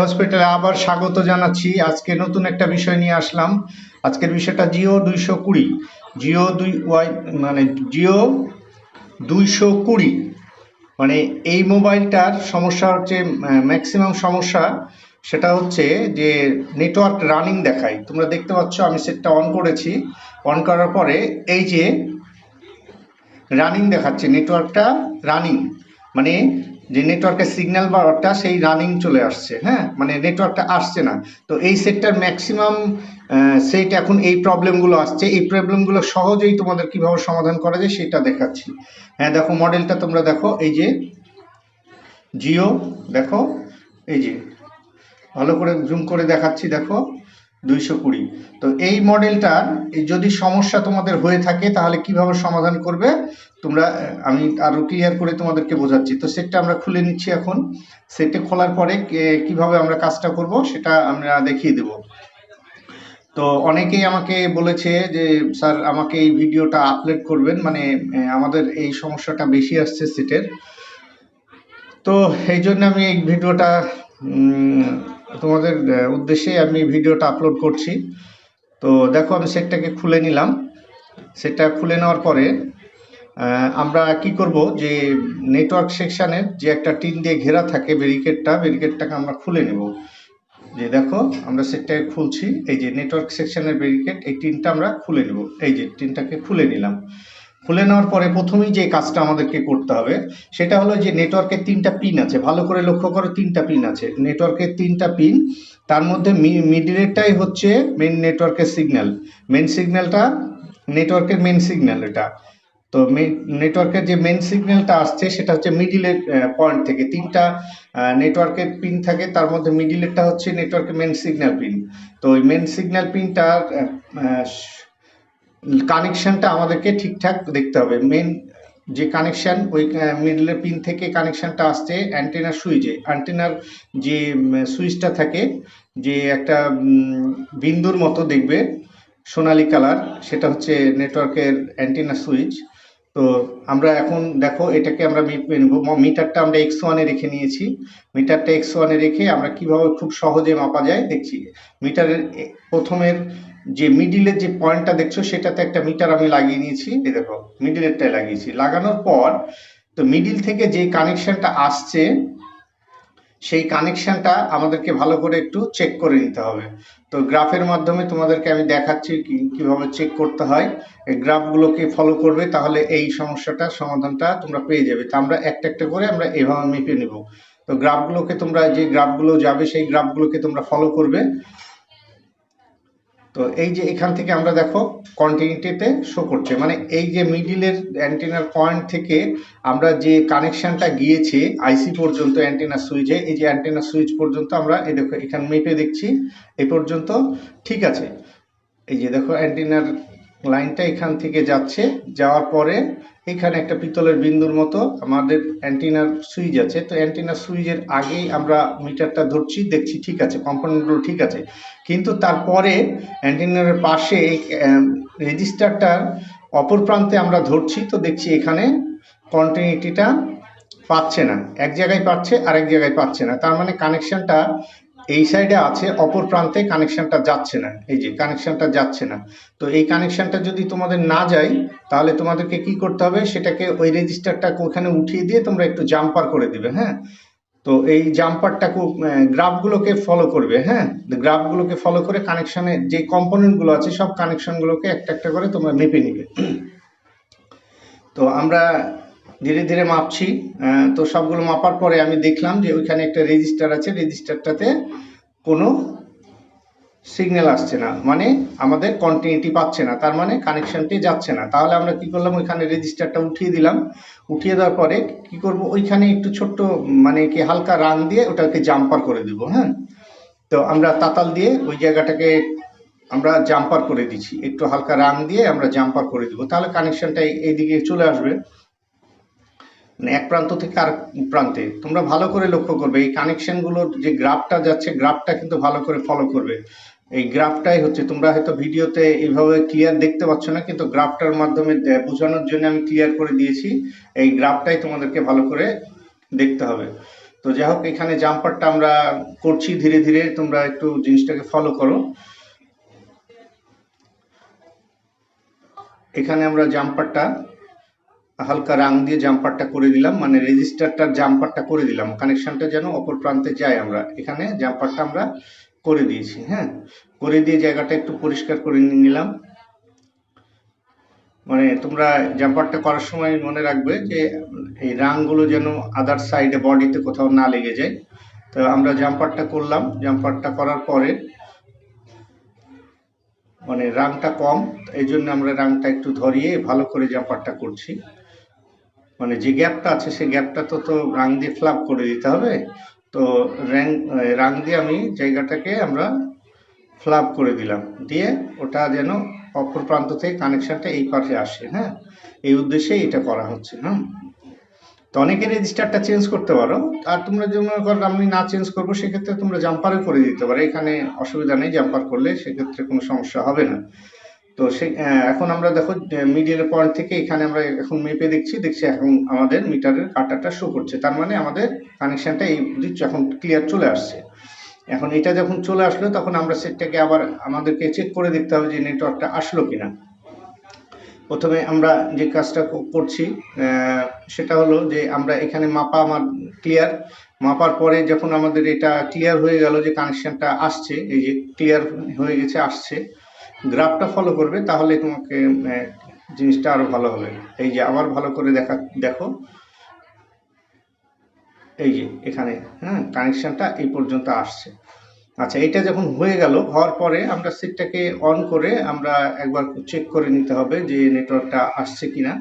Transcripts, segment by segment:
হসপিটালে আবার স্বাগত জানাচ্ছি। আজকে নতুন একটা বিষয় নিয়ে আসলাম। আজকের বিষয়টা জিও দুইশো কুড়ি। জিও দুই ওয়াই মানে জিও দুইশো কুড়ি। মানে এই মোবাইলটার সমস্যা হচ্ছে ম্যাক্সিমাম সমস্যা সেটা হচ্ছে যে নেটওয়ার্ক রানিং দেখায়। তোমরা দেখতে পাচ্ছ, আমি সেটটা অন করেছি। অন করার পরে এই যে রানিং দেখাচ্ছে নেটওয়ার্কটা রানিং মানে যে নেটওয়ার্কের সিগন্যাল বারটা সেই রানিং চলে আসছে হ্যাঁ? মানে নেটওয়ার্কটা আসছে না। তো এই সেটটার ম্যাক্সিমাম সেট এখন এই প্রবলেমগুলো আসছে। এই প্রবলেমগুলো সহজেই তোমাদের কীভাবে সমাধান করা যায় সেটা দেখাচ্ছি। হ্যাঁ দেখো মডেলটা তোমরা দেখো, এই যে জিও দেখো, এই যে, ভালো করে জুম করে দেখাচ্ছি, দেখো। দুইশো কুড়ি। তো এই মডেলটার যদি সমস্যা তোমাদের হয়ে থাকে, তাহলে কীভাবে সমাধান করবে, তোমরা আমি আরও ক্লিয়ার করে তোমাদেরকে বোঝাচ্ছি। তো সেটটা আমরা খুলে নিচ্ছি এখন। সেটটা খোলার পরে কীভাবে আমরা কাজটা করব, সেটা আমরা দেখিয়ে দেব। তো অনেকেই আমাকে বলেছে যে, স্যার, আমাকে এই ভিডিওটা আপলোড করবেন। মানে আমাদের এই সমস্যাটা বেশি আসছে সেটের। তো এই জন্য আমি এই ভিডিওটা তোমাদের উদ্দেশ্যে আমি ভিডিওটা আপলোড করছি। তো দেখো, আমি সেটটাকে খুলে নিলাম। সেটটা খুলে নেওয়ার পরে আমরা কি করব যে নেটওয়ার্ক সেকশানের যে একটা টিন দিয়ে ঘেরা থাকে ব্যারিকেডটা ব্যারিকেডটাকে আমরা খুলে নেব। যে দেখো, আমরা সেটটাকে খুলছি। এই যে নেটওয়ার্ক সেকশানের ব্যারিকেড এই টিনটা আমরা খুলে নেব। এই যে টিনটাকে খুলে নিলাম। খুলে নেওয়ার পরে প্রথমেই যে কাজটা আমাদেরকে করতে হবে, সেটা হলো যে নেটওয়ার্কের তিনটা পিন আছে। ভালো করে লক্ষ্য করো, তিনটা পিন আছে। নেটওয়ার্কের তিনটা পিন তার মধ্যে মিডিলেরটাই হচ্ছে মেন নেটওয়ার্কের সিগন্যাল মেন সিগন্যালটা নেটওয়ার্কের মেন সিগন্যাল এটা। তো নেটওয়ার্কের যে মেন সিগন্যালটা আসছে, সেটা হচ্ছে মিডিলের পয়েন্ট থেকে। তিনটা নেটওয়ার্কের পিন থাকে, তার মধ্যে মিডিলেরটা হচ্ছে নেটওয়ার্কের মেন সিগন্যাল পিন তো ওই মেন সিগন্যাল পিনটার কানেকশনটা আমাদেরকে ঠিকঠাক দেখতে হবে। মেন যে কানেকশান ওই মিডলের পিন থেকে কানেকশানটা আসছে অ্যান্টেনার সুইচে অ্যান্টেনার যে সুইচটা থাকে, যে একটা বিন্দুর মতো দেখবে সোনালি কালার সেটা হচ্ছে নেটওয়ার্কের অ্যান্টেনার সুইচ তো আমরা এখন দেখো এটাকে আমরা মিটারটা আমরা এক্স ওয়ানে রেখে নিয়েছি। মিটারটা এক্স ওয়ানে রেখে আমরা কীভাবে খুব সহজে মাপা যায় দেখছি। মিটারের প্রথমের যে মিডিলের যে পয়েন্টটা দেখছ সেটাতে একটা মিটার আমি লাগিয়ে নিয়েছি। দেখো মিডিলেরটাই লাগিয়েছি। লাগানোর পর তো মিডিল থেকে যে কানেকশনটা আসছে সেই কানেকশনটা আমাদেরকে ভালো করে একটু চেক করে নিতে হবে। তো গ্রাফের মাধ্যমে তোমাদেরকে আমি দেখাচ্ছি কি- কীভাবে চেক করতে হয়। এই গ্রাফগুলোকে ফলো করবে, তাহলে এই সমস্যাটা, সমাধানটা তোমরা পেয়ে যাবে। তো আমরা একটা একটা করে আমরা এভাবে মেপে নেব। তো গ্রাফগুলোকে তোমরা, যে গ্রাফগুলো যাবে, সেই গ্রাফগুলোকে তোমরা ফলো করবে। তো এই যে এখান থেকে আমরা দেখো কন্টিনিউটিতে শো করছে। মানে এই যে মিডিলের অ্যান্টেনার পয়েন্ট থেকে আমরা যে কানেকশানটা গিয়েছে আইসি পর্যন্ত অ্যান্টেনা সুইচে এই যে অ্যান্টেনা সুইচ পর্যন্ত আমরা এই দেখো এখানে মেপে দেখছি, এ পর্যন্ত ঠিক আছে। এই যে দেখো অ্যান্টেনার লাইনটা এখান থেকে যাচ্ছে, যাওয়ার পরে এখানে একটা পিতলের বিন্দুর মতো আমাদের অ্যান্টিনার সুইচ আছে। তো অ্যান্টিনার সুইচের আগেই আমরা মিটারটা ধরছি, দেখছি ঠিক আছে, কম্পোনেন্টগুলো ঠিক আছে। কিন্তু তারপরে অ্যান্টেনার পাশে রেজিস্টারটার অপর প্রান্তে আমরা ধরছি, তো দেখছি এখানে কন্টিনিউটিটা পাচ্ছে না। এক জায়গায় পাচ্ছে, আরেক জায়গায় পাচ্ছে না। তার মানে কানেকশনটা এই সাইডে আছে, অপর প্রান্তে কানেকশনটা যাচ্ছে না। এই যে কানেকশনটা যাচ্ছে না। তো এই কানেকশনটা যদি তোমাদের না যায়, তাহলে তোমাদেরকে কি করতে হবে? সেটাকে ওই রেজিস্টারটা ওখানে উঠিয়ে দিয়ে তোমরা একটু জাম্পার করে দিবে হ্যাঁ? তো এই জাম্পারটাকে গ্রাফগুলোকে ফলো করবে হ্যাঁ? গ্রাফগুলোকে ফলো করে কানেকশনে যে কম্পোনেন্টগুলো আছে, সব কানেকশনগুলোকে একটা একটা করে তোমরা মেপে নিবে। তো আমরা ধীরে ধীরে মাপছি। তো সবগুলো মাপার পরে আমি দেখলাম যে ওইখানে একটা রেজিস্টার আছে। রেজিস্টারটাতে কোনো সিগন্যাল আসছে না। মানে আমাদের কন্টিনিউটি পাচ্ছে না। তার মানে কানেকশনটি যাচ্ছে না। তাহলে আমরা কি করলাম? ওইখানে রেজিস্টারটা উঠিয়ে দিলাম। উঠিয়ে দেওয়ার পরে কি করব? ওইখানে একটু ছোট্ট মানে কি হালকা রান দিয়ে ওটাকে জাম্পার করে দিব হ্যাঁ? তো আমরা তাতাল দিয়ে ওই জায়গাটাকে আমরা জাম্পার করে দিচ্ছি। একটু হালকা রান দিয়ে আমরা জাম্পার করে দিব। তাহলে কানেকশনটা এইদিকে চলে আসবে। মানে এক প্রান্ত থেকে আর প্রান্তে। তোমরা ভালো করে লক্ষ্য করবে, এই কানেকশনগুলোর যে গ্রাফটা যাচ্ছে, গ্রাফটা কিন্তু ভালো করে ফলো করবে। এই গ্রাফটাই হচ্ছে, তোমরা হয়তো ভিডিওতে এইভাবে ক্লিয়ার দেখতে পাচ্ছ না, কিন্তু গ্রাফটার মাধ্যমে বোঝানোর জন্য আমি ক্লিয়ার করে দিয়েছি। এই গ্রাফটাই তোমাদেরকে ভালো করে দেখতে হবে। তো যাই হোক এখানে জাম্পারটা আমরা করছি ধীরে ধীরে, তোমরা একটু জিনিসটাকে ফলো করো। এখানে আমরা জাম্পারটা হালকা রাং দিয়ে জাম্পারটা করে দিলাম মানে রেজিস্টারটার জাম্পারটা করে দিলাম। কানেকশনটা যেন অপর প্রান্তে যায় আমরা। এখানে জাম্পারটা আমরা করে দিয়েছি হ্যাঁ? করে দিয়ে জায়গাটা একটু পরিষ্কার করে নিলাম। মানে তোমরা জাম্পারটা করার সময় মনে রাখবে যে, এই রাংগুলো যেন আদার সাইডে বডিতে কোথাও না লেগে যায়। তো আমরা জাম্পারটা করলাম। জাম্পারটা করার পরে মানে রাংটা কম, এই জন্য আমরা রাংটা একটু ধরিয়ে ভালো করে জাম্পারটা করছি। মানে যে গ্যাপটা আছে সেই গ্যাপটা তো তো রাং দিয়ে ফ্লাপ করে দিতে হবে। তো র্যাং রাং দিয়ে আমি জায়গাটাকে আমরা ফ্লাপ করে দিলাম। দিয়ে ওটা যেন অপর প্রান্ত থেকে কানেকশনটা এই পাশে আসে হ্যাঁ? এই উদ্দেশ্যে এটা করা হচ্ছে হ্যাঁ তো অনেকে রেজিস্টারটা চেঞ্জ করতে পারো। আর তোমরা যদি মনে করো আমি না চেঞ্জ করব, সেক্ষেত্রে তোমরা জাম্পারে করে দিতে পারো। এখানে অসুবিধা নেই জাম্পার করলে সেক্ষেত্রে কোনো সমস্যা হবে না। তো সে এখন আমরা দেখো মিডিয়ার পয়েন্ট থেকে এখানে আমরা এখন মেপে দেখছি দেখছি এখন আমাদের মিটারের কাটাটা শো করছে। তার মানে আমাদের কানেকশনটা এই এখন ক্লিয়ার চলে আসছে। এখন এটা যখন চলে আসলো, তখন আমরা সেটটাকে আবার আমাদেরকে চেক করে দেখতে হবে যে নেটওয়ার্কটা আসলো কিনা। প্রথমে আমরা যে কাজটা করছি সেটা হলো যে আমরা এখানে মাপা আমার ক্লিয়ার মাপার পরে যখন আমাদের এটা ক্লিয়ার হয়ে গেল যে কানেকশনটা আসছে, এই যে ক্লিয়ার হয়ে গেছে, আসছে গ্রাফটা ফলো করবে, তাহলে তোমাকে জিনিসটা আরও ভালো হবে। এই যে আবার ভালো করে দেখা, দেখো। এই যে এখানে হ্যাঁ কানেকশানটা এই পর্যন্ত আসছে। আচ্ছা এটা যখন হয়ে গেল, হওয়ার পরে আমরা সিটটাকে অন করে আমরা একবার চেক করে নিতে হবে যে নেটওয়ার্কটা আসছে কিনা।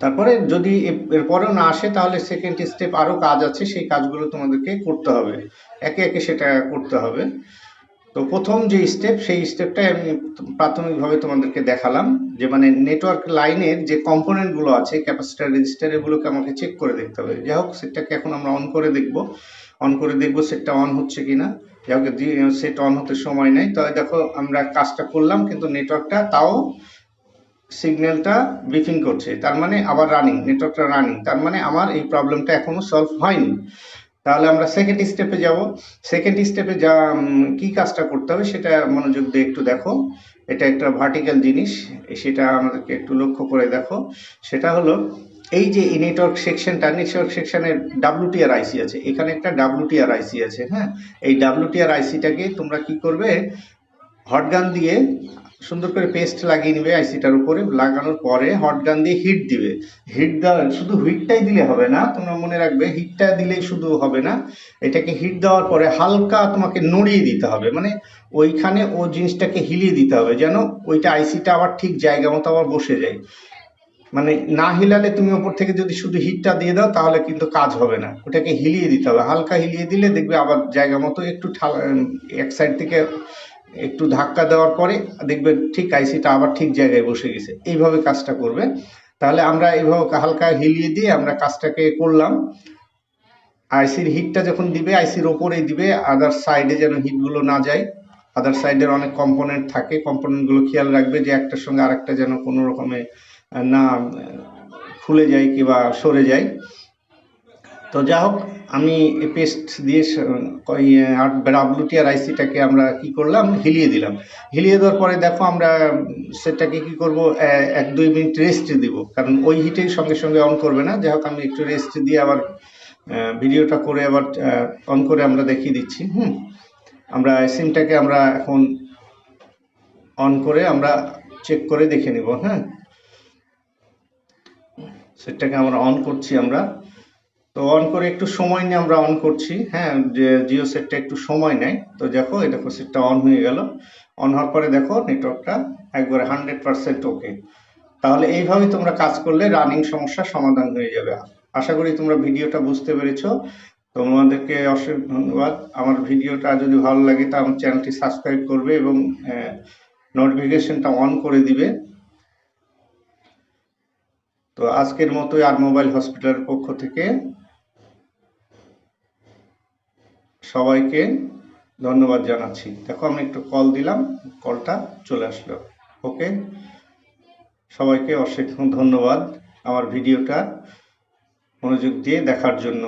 তারপরে যদি এরপরেও না আসে, তাহলে সেকেন্ড স্টেপ আরও কাজ আছে, সেই কাজগুলো তোমাদেরকে করতে হবে। একে একে সেটা করতে হবে। তো প্রথম যে স্টেপ সেই স্টেপটাই আমি প্রাথমিকভাবে তোমাদেরকে দেখালাম, যে মানে নেটওয়ার্ক লাইনের যে কম্পোনেন্টগুলো আছে ক্যাপাসিটার রেজিস্টার এগুলোকে আমাকে চেক করে দেখতে হবে। যাই হোক সেটটাকে এখন আমরা অন করে দেখব। অন করে দেখব সেটটা অন হচ্ছে কিনা। যাই হোক সেট অন হতে সময় নেই তবে দেখো আমরা কাজটা করলাম, কিন্তু নেটওয়ার্কটা তাও সিগন্যালটা ব্রিফিং করছে। তার মানে আবার রানিং নেটওয়ার্কটা রানিং তার মানে আমার এই প্রবলেমটা এখনও সলভ হয়নি। তাহলে আমরা সেকেন্ড স্টেপে যাব। সেকেন্ড স্টেপে যা কি কাজটা করতে হবে সেটা মনোযোগ দিয়ে একটু দেখো। এটা একটা ভার্টিক্যাল জিনিস, সেটা আমাদেরকে একটু লক্ষ্য করে দেখো। সেটা হলো, এই যে নেটওয়ার্ক সেকশনটা নেটওয়ার্ক সেকশনের ডাব্লিউটিআর আইসি আছে। এখানে একটা ডাব্লিউটিআর আইসি আছে হ্যাঁ? এই ডাব্লিউটিআর আইসিটাকে তোমরা কি করবে? হটগান দিয়ে সুন্দর করে পেস্ট লাগিয়ে নিবে আইসিটার উপরে। লাগানোর পরে হট গান দিয়ে হিট দিবে। হিট দেওয়া শুধু হিটটাই দিলে হবে না, তোমরা মনে রাখবে হিটটা দিলেই শুধু হবে না। এটাকে হিট দেওয়ার পরে হালকা তোমাকে নড়িয়ে দিতে হবে। মানে ওইখানে ও জিনিসটাকে হিলিয়ে দিতে হবে যেন ওইটা আইসিটা আবার ঠিক জায়গা মতো আবার বসে যায়। মানে না হিলালে তুমি ওপর থেকে যদি শুধু হিটটা দিয়ে দাও, তাহলে কিন্তু কাজ হবে না। ওটাকে হিলিয়ে দিতে হবে। হালকা হিলিয়ে দিলে দেখবে আবার জায়গা মতো একটু ঠাল- এক সাইড থেকে একটু ধাক্কা দেওয়ার পরে দেখবে ঠিক আইসিটা আবার ঠিক জায়গায় বসে গেছে। এইভাবে কাজটা করবে তাহলে আমরা এইভাবে হালকা হিলিয়ে দিয়ে আমরা কাজটাকে করলাম। আইসির হিটটা যখন দিবে, আইসির ওপরেই দিবে আদার সাইডে যেন হিটগুলো না যায়। আদার সাইডের অনেক কম্পোনেন্ট থাকে। কম্পোনেন্টগুলো খেয়াল রাখবে যে একটার সঙ্গে আরেকটা যেন কোনো রকমে না খুলে যায় কিংবা সরে যায়। তো যা হোক, আমি পেস্ট দিয়ে ডাব্লিউটিআর আইসিটাকে আমরা কি করলাম? হিলিয়ে দিলাম। হিলিয়ে দেওয়ার পরে দেখো আমরা সেটাকে কি করব? এক দুই মিনিট রেস্ট দিব। কারণ ওই হিটের সঙ্গে সঙ্গে অন করবে না। যাই হোক, আমি একটু রেস্ট দিয়ে আবার ভিডিওটা করে আবার অন করে আমরা দেখিয়ে দিচ্ছি। হুম? আমরা সিমটাকে আমরা এখন অন করে আমরা চেক করে দেখে নিব। হ্যাঁ? সেটাকে আমরা অন করছি আমরা। তো অন করে একটু সময় নিয়ে আমরা অন করছি। হ্যাঁ যে জিও সেটটা একটু সময় নেয়। তো দেখো, এই দেখো সেটটা অন হয়ে গেল। অন হওয়ার পরে দেখো নেটওয়ার্কটা একবারে হান্ড্রেড পার্সেন্ট ওকে তাহলে এইভাবেই তোমরা কাজ করলে রানিং সমস্যার সমাধান হয়ে যাবে। আশা করি তোমরা ভিডিওটা বুঝতে পেরেছ। তোমাদেরকে অসংখ্য ধন্যবাদ। আমার ভিডিওটা যদি ভালো লাগে, তা আমার চ্যানেলটি সাবস্ক্রাইব করবে এবং নোটিফিকেশনটা অন করে দিবে। তো আজকের মতোই আর মোবাইল হসপিটালের পক্ষ থেকে। সবাইকে ধন্যবাদ জানাচ্ছি। দেখো, আমি একটু কল দিলাম কলটা চলে আসলো। ওকে সবাইকে অসংখ্য ধন্যবাদ আমার ভিডিওটা মনোযোগ দিয়ে দেখার জন্য।